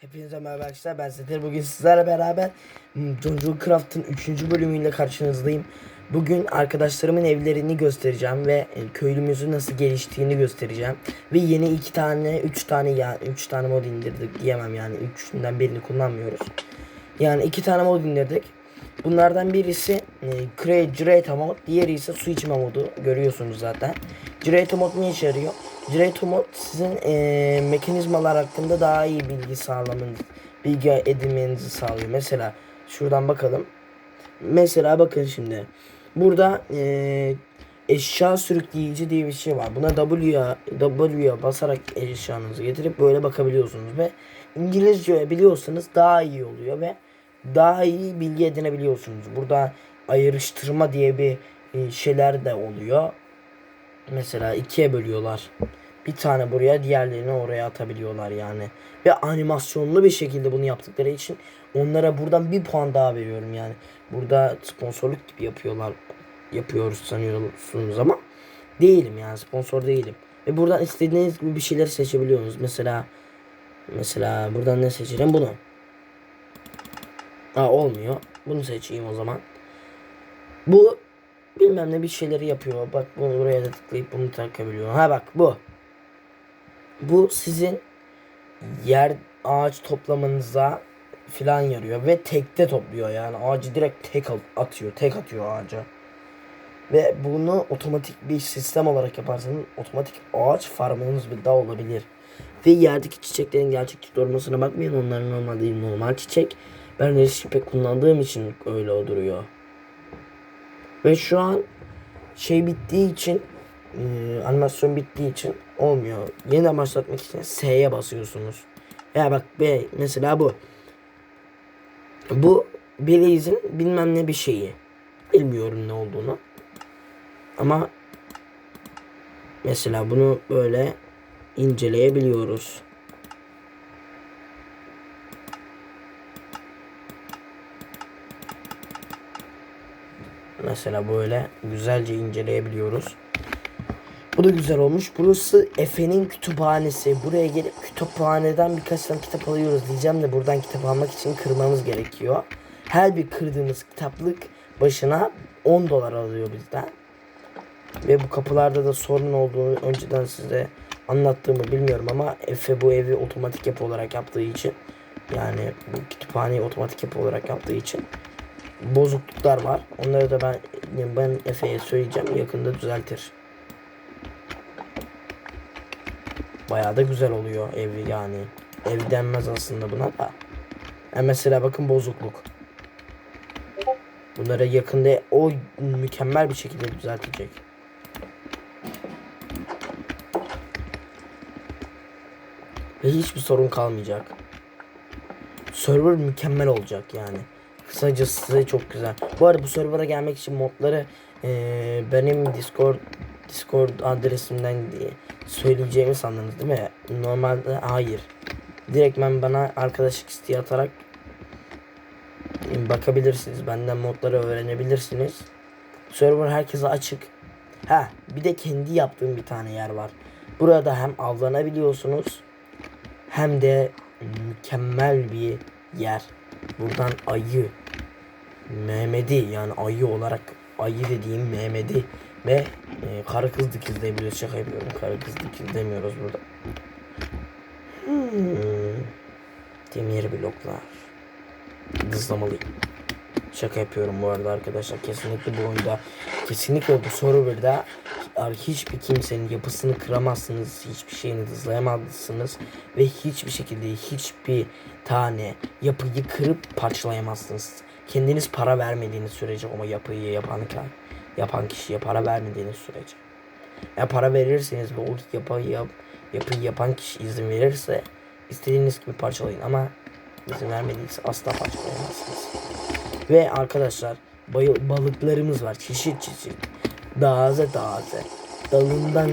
Hepinize merhaba arkadaşlar ben Sezer bugün sizlerle beraber hmm, Jojo Craft'ın 3. bölümüyle karşınızdayım. Bugün arkadaşlarımın evlerini göstereceğim ve e, köylümüzün nasıl geliştiğini göstereceğim. Ve yeni iki tane, üç tane ya üç tane mod indirdik diyemem yani üçünden birini kullanmıyoruz. Yani iki tane mod indirdik. Bunlardan birisi e, Cre- Jiraiya mod, diğeri ise su içme modu görüyorsunuz zaten. Jiraiya mod ne işe yarıyor? Jiraiya mod sizin e, mekanizmalar hakkında daha iyi bilgi sağlamanız, bilgi edinmenizi sağlıyor. Mesela şuradan bakalım. Mesela bakın şimdi. Burada e, eşya sürükleyici diye bir şey var. Buna W'ya W'ya basarak eşyanızı getirip böyle bakabiliyorsunuz ve İngilizce biliyorsanız daha iyi oluyor ve daha iyi bilgi edinebiliyorsunuz. Burada ayrıştırma diye bir e, şeyler de oluyor. Mesela ikiye bölüyorlar. Bir tane buraya diğerlerini oraya atabiliyorlar yani. Ve animasyonlu bir şekilde bunu yaptıkları için onlara buradan bir puan daha veriyorum yani. Burada sponsorluk gibi yapıyorlar. Yapıyoruz sanıyorsunuz ama değilim yani sponsor değilim. Ve buradan istediğiniz gibi bir şeyler seçebiliyorsunuz. Mesela mesela buradan ne seçelim bunu. Aa olmuyor. Bunu seçeyim o zaman. Bu bilmem ne bir şeyleri yapıyor. Bak bunu buraya da tıklayıp bunu takabiliyor. Ha bak bu. Bu sizin yer ağaç toplamanıza filan yarıyor ve tekte topluyor yani ağacı direkt tek atıyor tek atıyor ağaca ve bunu otomatik bir sistem olarak yaparsanız otomatik ağaç farmınız bir daha olabilir ve yerdeki çiçeklerin gerçek çiçek olmasına bakmayın onlar normal değil normal çiçek ben resim pek kullandığım için öyle duruyor ve şu an şey bittiği için e, animasyon bittiği için olmuyor. Yeniden başlatmak için S'ye basıyorsunuz. Ya bak B mesela bu. Bu Blaze'in bilmem ne bir şeyi. Bilmiyorum ne olduğunu. Ama mesela bunu böyle inceleyebiliyoruz. Mesela böyle güzelce inceleyebiliyoruz. Bu da güzel olmuş. Burası Efe'nin kütüphanesi. Buraya gelip kütüphaneden birkaç tane kitap alıyoruz diyeceğim de buradan kitap almak için kırmamız gerekiyor. Her bir kırdığımız kitaplık başına 10 dolar alıyor bizden. Ve bu kapılarda da sorun olduğunu önceden size anlattığımı bilmiyorum ama Efe bu evi otomatik yapı olarak yaptığı için yani bu kütüphaneyi otomatik yapı olarak yaptığı için bozukluklar var. Onları da ben ben Efe'ye söyleyeceğim yakında düzeltir. Bayağı da güzel oluyor ev yani. Ev denmez aslında buna da. E mesela bakın bozukluk. Bunları yakında o mükemmel bir şekilde düzeltecek. Ve hiçbir sorun kalmayacak. Server mükemmel olacak yani. Kısacası çok güzel. Bu arada bu server'a gelmek için modları eee, benim Discord Discord adresimden diye söyleyeceğimi sandınız değil mi? Normalde hayır. Direkt ben bana arkadaşlık isteği atarak bakabilirsiniz. Benden modları öğrenebilirsiniz. Server herkese açık. Ha, bir de kendi yaptığım bir tane yer var. Burada hem avlanabiliyorsunuz hem de mükemmel bir yer. Buradan ayı Mehmet'i yani ayı olarak ayı dediğim Mehmet'i ve e, karı kız dikizleyebiliyoruz. Şaka yapıyorum. Karı kız dikizlemiyoruz burada. Hmm. Demir bloklar. Dızlamalıyım. Şaka yapıyorum bu arada arkadaşlar. Kesinlikle bu oyunda kesinlikle bu serverda hiçbir kimsenin yapısını kıramazsınız. Hiçbir şeyini dızlayamazsınız. Ve hiçbir şekilde hiçbir tane yapıyı kırıp parçalayamazsınız. Kendiniz para vermediğiniz sürece ama yapıyı yapan yapan kişiye para vermediğiniz sürece. Ya para verirseniz ve o yapıyı yap, yapıyı yapan kişi izin verirse istediğiniz gibi parçalayın ama izin vermediyse asla parçalayamazsınız. Ve arkadaşlar bay- balıklarımız var çeşit çeşit. Daze daze. Dalından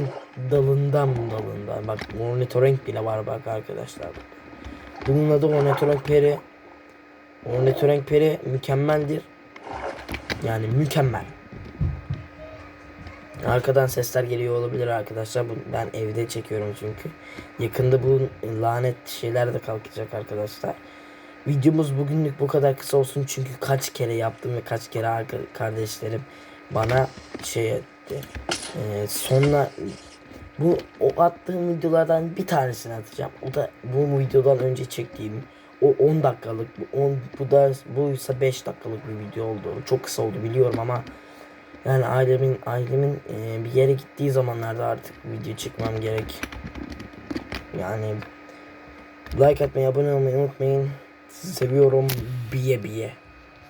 dalından dalından. Bak ornitorenk bile var bak arkadaşlar. Bunun adı ornitorenk peri. Ornitorenk peri mükemmeldir. Yani mükemmel. Arkadan sesler geliyor olabilir arkadaşlar. Ben evde çekiyorum çünkü. Yakında bu lanet şeyler de kalkacak arkadaşlar. Videomuz bugünlük bu kadar kısa olsun çünkü kaç kere yaptım ve kaç kere kardeşlerim bana şey etti. Ee, sonra bu o attığım videolardan bir tanesini atacağım. O da bu videodan önce çektiğim o 10 dakikalık bu 10 bu da buysa 5 dakikalık bir video oldu. Çok kısa oldu biliyorum ama yani ailemin ailemin e, bir yere gittiği zamanlarda artık video çekmem gerek. Yani like atmayı, abone olmayı unutmayın. Sizi seviyorum. Biye biye.